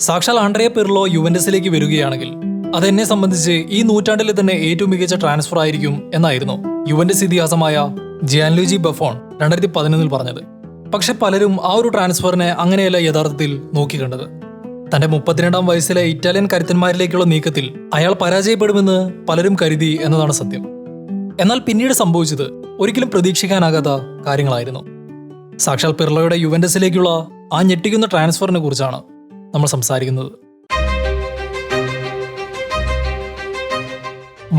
സാക്ഷാൽ Andrea Perlo യുവൻഡസിലേക്ക് വരികയാണെങ്കിൽ അതെന്നെ സംബന്ധിച്ച് ഈ നൂറ്റാണ്ടിലെ തന്നെ ഏറ്റവും മികച്ച ട്രാൻസ്ഫർ ആയിരിക്കും എന്നായിരുന്നു യുവൻഡസ് ഇതിഹാസമായ ജിയാൻലൂജി ബഫോൺ രണ്ടായിരത്തി പതിനൊന്നിൽ പറഞ്ഞത്. പക്ഷെ പലരും ആ ഒരു ട്രാൻസ്ഫറിനെ അങ്ങനെയല്ല യഥാർത്ഥത്തിൽ നോക്കിക്കണ്ടത്. തന്റെ മുപ്പത്തിരണ്ടാം വയസ്സിലെ ഇറ്റാലിയൻ കരുത്തന്മാരിലേക്കുള്ള നീക്കത്തിൽ അയാൾ പരാജയപ്പെടുമെന്ന് പലരും കരുതി എന്നതാണ് സത്യം. എന്നാൽ പിന്നീട് സംഭവിച്ചത് ഒരിക്കലും പ്രതീക്ഷിക്കാനാകാത്ത കാര്യങ്ങളായിരുന്നു. സാക്ഷാൽ പിർളയുടെ യുവൻഡസിലേക്കുള്ള ആ ഞെട്ടിക്കുന്ന ട്രാൻസ്ഫറിനെ കുറിച്ചാണ് നമ്മൾ സംസാരിക്കുന്നത്.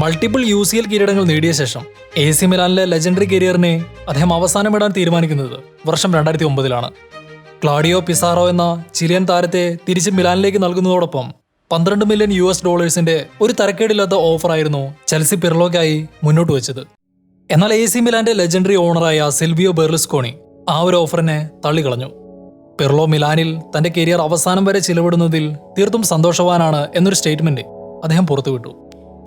മൾട്ടിപ്പിൾ യു സി എൽ കിരീടങ്ങൾ നേടിയ ശേഷം എ സി മിലാനിലെ ലെജൻഡറി കരിയറിനെ അദ്ദേഹം അവസാനമിടാൻ തീരുമാനിക്കുന്നത് വർഷം രണ്ടായിരത്തി ഒമ്പതിലാണ് ക്ലാഡിയോ പിസാറോ എന്ന ചിലിയൻ താരത്തെ തിരിച്ച് മിലാനിലേക്ക് നൽകുന്നതോടൊപ്പം പന്ത്രണ്ട് മില്യൺ യു എസ് ഡോളേഴ്സിന്റെ ഒരു തരക്കേടില്ലാത്ത ഓഫറായിരുന്നു ചെൽസി പിറലോക്കായി മുന്നോട്ട് വെച്ചത്. എന്നാൽ എ സി മിലാന്റെ ലെജൻഡറി ഓണറായ സിൽവിയോ ബെർലുസ്കോണി ആ ഒരു ഓഫറിനെ തള്ളിക്കളഞ്ഞു. പിർലോ മിലാനിൽ തന്റെ കരിയർ അവസാനം വരെ ചിലവിടുന്നതിൽ തീർത്തും സന്തോഷവാനാണ് എന്നൊരു സ്റ്റേറ്റ്മെന്റ് അദ്ദേഹം പുറത്തുവിട്ടു.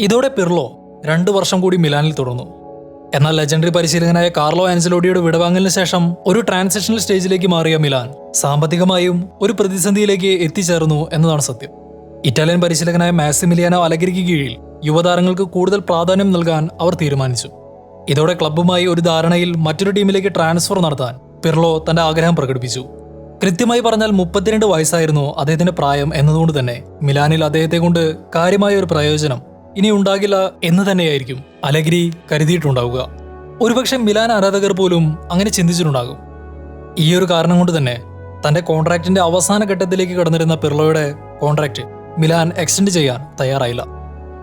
ഇതോടെ പെർലോ രണ്ടു വർഷം കൂടി മിലാനിൽ തുടർന്നു. എന്നാൽ ലെജൻഡറി പരിശീലകനായ കാർലോ ആൻസലോഡിയുടെ വിടവാങ്ങലിന് ശേഷം ഒരു ട്രാൻസിഷണൽ സ്റ്റേജിലേക്ക് മാറിയ മിലാൻ സാമ്പത്തികമായും ഒരു പ്രതിസന്ധിയിലേക്ക് എത്തിച്ചേർന്നു എന്നതാണ് സത്യം. ഇറ്റാലിയൻ പരിശീലകനായ മാസിമിലിയാനോ അലഗരിക്ക് കീഴിൽ യുവതാരങ്ങൾക്ക് കൂടുതൽ പ്രാധാന്യം നൽകാൻ അവർ തീരുമാനിച്ചു. ഇതോടെ ക്ലബ്ബുമായി ഒരു ധാരണയിൽ മറ്റൊരു ടീമിലേക്ക് ട്രാൻസ്ഫർ നടത്താൻ പിർലോ തന്റെ ആഗ്രഹം പ്രകടിപ്പിച്ചു. കൃത്യമായി പറഞ്ഞാൽ മുപ്പത്തിരണ്ട് വയസ്സായിരുന്നു അദ്ദേഹത്തിന്റെ പ്രായം എന്നതുകൊണ്ട് തന്നെ മിലാനിൽ അദ്ദേഹത്തെ കൊണ്ട് കാര്യമായ ഒരു പ്രയോജനം ഇനി ഉണ്ടാകില്ല എന്ന് തന്നെയായിരിക്കും അലഗിരി കരുതിയിട്ടുണ്ടാവുക. ഒരുപക്ഷെ മിലാൻ ആരാധകർ പോലും അങ്ങനെ ചിന്തിച്ചിട്ടുണ്ടാകും. ഈ ഒരു കാരണം കൊണ്ട് തന്നെ തന്റെ കോൺട്രാക്റ്റിന്റെ അവസാന ഘട്ടത്തിലേക്ക് കടന്നിരുന്ന പിർളോയുടെ കോൺട്രാക്റ്റ് മിലാൻ എക്സ്റ്റെൻഡ് ചെയ്യാൻ തയ്യാറായില്ല.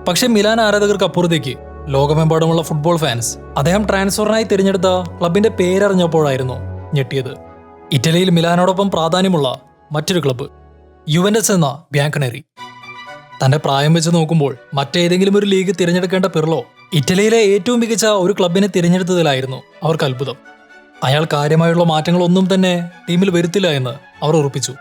പക്ഷേ മിലാൻ ആരാധകർക്ക് അപ്പുറത്തേക്ക് ലോകമെമ്പാടുമുള്ള ഫുട്ബോൾ ഫാൻസ് അദ്ദേഹം ട്രാൻസ്ഫറിനായി തിരഞ്ഞെടുത്ത ക്ലബിന്റെ പേരറിഞ്ഞപ്പോഴായിരുന്നു ഞെട്ടിയത്. ഇറ്റലിയിൽ മിലാനോടൊപ്പം പ്രാധാന്യമുള്ള മറ്റൊരു ക്ലബ്ബ് യുവൻഡസ് എന്ന ബ്യാങ്കണേറി തന്റെ പ്രായം വെച്ച് നോക്കുമ്പോൾ മറ്റേതെങ്കിലും ഒരു ലീഗ് തിരഞ്ഞെടുക്കേണ്ട പിർലോ ഇറ്റലിയിലെ ഏറ്റവും മികച്ച ഒരു ക്ലബിനെ തിരഞ്ഞെടുത്തതിലായിരുന്നു അവർക്ക് അത്ഭുതം. അയാൾ കാര്യമായുള്ള മാറ്റങ്ങളൊന്നും തന്നെ ടീമിൽ വരുത്തില്ല എന്ന് അവർ ഉറപ്പിച്ചു.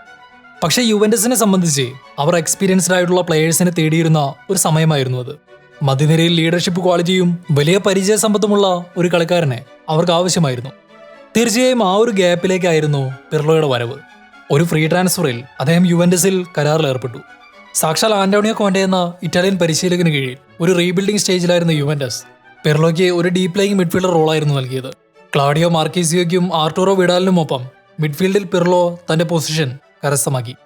പക്ഷേ യുവൻഡസിനെ സംബന്ധിച്ച് അവർ എക്സ്പീരിയൻസ്ഡ് ആയിട്ടുള്ള പ്ലെയേഴ്സിനെ തേടിയിരുന്ന ഒരു സമയമായിരുന്നു അത്. മധ്യനിരയിൽ ലീഡർഷിപ്പ് ക്വാളിറ്റിയും വലിയ പരിചയ സമ്പത്തുമുള്ള ഒരു കളിക്കാരനെ അവർക്ക് ആവശ്യമായിരുന്നു. തീർച്ചയായും ആ ഒരു ഗ്യാപ്പിലേക്കായിരുന്നു പിർലോയുടെ വരവ്. ഒരു ഫ്രീ ട്രാൻസ്ഫറിൽ അദ്ദേഹം യുവൻഡസിൽ കരാറിൽ ഏർപ്പെട്ടു. സാക്ഷാൽ ആന്റോണിയോ കോണ്ടെ എന്ന ഇറ്റാലിയൻ പരിശീലകന് കീഴിൽ ഒരു റീബിൽഡിംഗ് സ്റ്റേജിലായിരുന്നു യുവൻഡസ്. പെർലോയ്ക്ക് ഒരു ഡീപ് പ്ലേയിങ് മിഡ്ഫീൽഡർ റോളായിരുന്നു നൽകിയത്. ക്ലാഡിയോ മാർക്കീസിയോയ്ക്കും ആർട്ടോറോ വിഡാലിനുമൊപ്പം മിഡ്ഫീൽഡിൽ പിർലോ തന്റെ പൊസിഷൻ കരസ്ഥമാക്കി.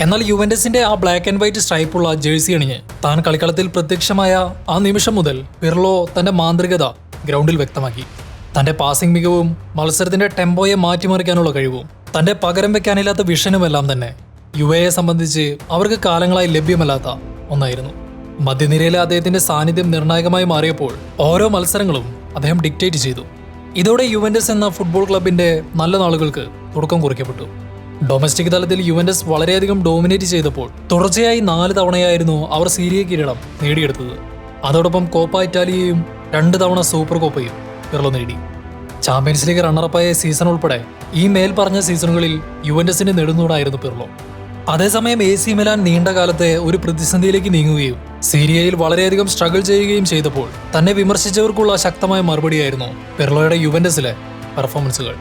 എന്നാൽ യുവൻഡസിന്റെ ആ ബ്ലാക്ക് ആൻഡ് വൈറ്റ് സ്ട്രൈപ്പുള്ള ജേഴ്സി അണിഞ്ഞ് താൻ കളിക്കളത്തിൽ പ്രത്യക്ഷമായ ആ നിമിഷം മുതൽ പിർലോ തന്റെ മാന്ത്രികത ഗ്രൗണ്ടിൽ വ്യക്തമാക്കി. തന്റെ പാസിംഗ് മികവും മത്സരത്തിന്റെ ടെമ്പോയെ മാറ്റിമറിക്കാനുള്ള കഴിവും തന്റെ പകരം വെക്കാനില്ലാത്ത വിഷനുമെല്ലാം തന്നെ യു എയെ സംബന്ധിച്ച് അവർക്ക് കാലങ്ങളായി ലഭ്യമല്ലാത്ത ഒന്നായിരുന്നു. മധ്യനിരയിലെ അദ്ദേഹത്തിന്റെ സാന്നിധ്യം നിർണായകമായി മാറിയപ്പോൾ ഓരോ മത്സരങ്ങളും അദ്ദേഹം ഡിക്റ്റേറ്റ് ചെയ്തു. ഇതോടെ യുവൻഡസ് എന്ന ഫുട്ബോൾ ക്ലബിന്റെ നല്ല നാളുകൾക്ക് തുടക്കം കുറിക്കപ്പെട്ടു. ഡൊമസ്റ്റിക് തലത്തിൽ യുവൻഡസ് വളരെയധികം ഡോമിനേറ്റ് ചെയ്തപ്പോൾ തുടർച്ചയായി നാല് തവണയായിരുന്നു അവർ സീരിയ കിരീടം നേടിയെടുത്തത്. അതോടൊപ്പം കോപ്പ ഇറ്റാലിയയും രണ്ട് തവണ സൂപ്പർ കോപ്പയും പിർലോ നേടി. ചാമ്പ്യൻസ് ലീഗ് റണ്ണറപ്പായ സീസൺ ഉൾപ്പെടെ ഈ മേൽ പറഞ്ഞ സീസണുകളിൽ യുവൻഡസിന്റെ നെടുന്നൂടായിരുന്നു പിർലോ അതേസമയം എ സി മിലാൻ നീണ്ട കാലത്തെ ഒരു പ്രതിസന്ധിയിലേക്ക് നീങ്ങുകയും സീരിയയിൽ വളരെയധികം സ്ട്രഗിൾ ചെയ്യുകയും ചെയ്തപ്പോൾ തന്നെ വിമർശിച്ചവർക്കുള്ള ശക്തമായ മറുപടിയായിരുന്നു പിർലോയുടെ യുവൻഡസിലെ പെർഫോമൻസുകൾ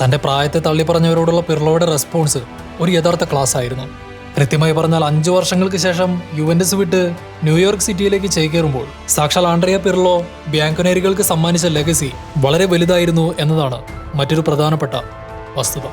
തന്റെ പ്രായത്തെ തള്ളിപ്പറഞ്ഞവരോടുള്ള പിർലോയുടെ റെസ്പോൺസ് ഒരു യഥാർത്ഥ ക്ലാസ് ആയിരുന്നു. കൃത്യമായി പറഞ്ഞാൽ അഞ്ചു വർഷങ്ങൾക്ക് ശേഷം യുവൻഡസ് വിട്ട് ന്യൂയോർക്ക് സിറ്റിയിലേക്ക് ചേക്കേറുമ്പോൾ സാക്ഷാൽ ആൻഡ്രിയ പിർലോ ബാങ്കുനേരികൾക്ക് സമ്മാനിച്ച ലെഗസി വളരെ വലുതായിരുന്നു എന്നതാണ് മറ്റൊരു പ്രധാനപ്പെട്ട വസ്തുത.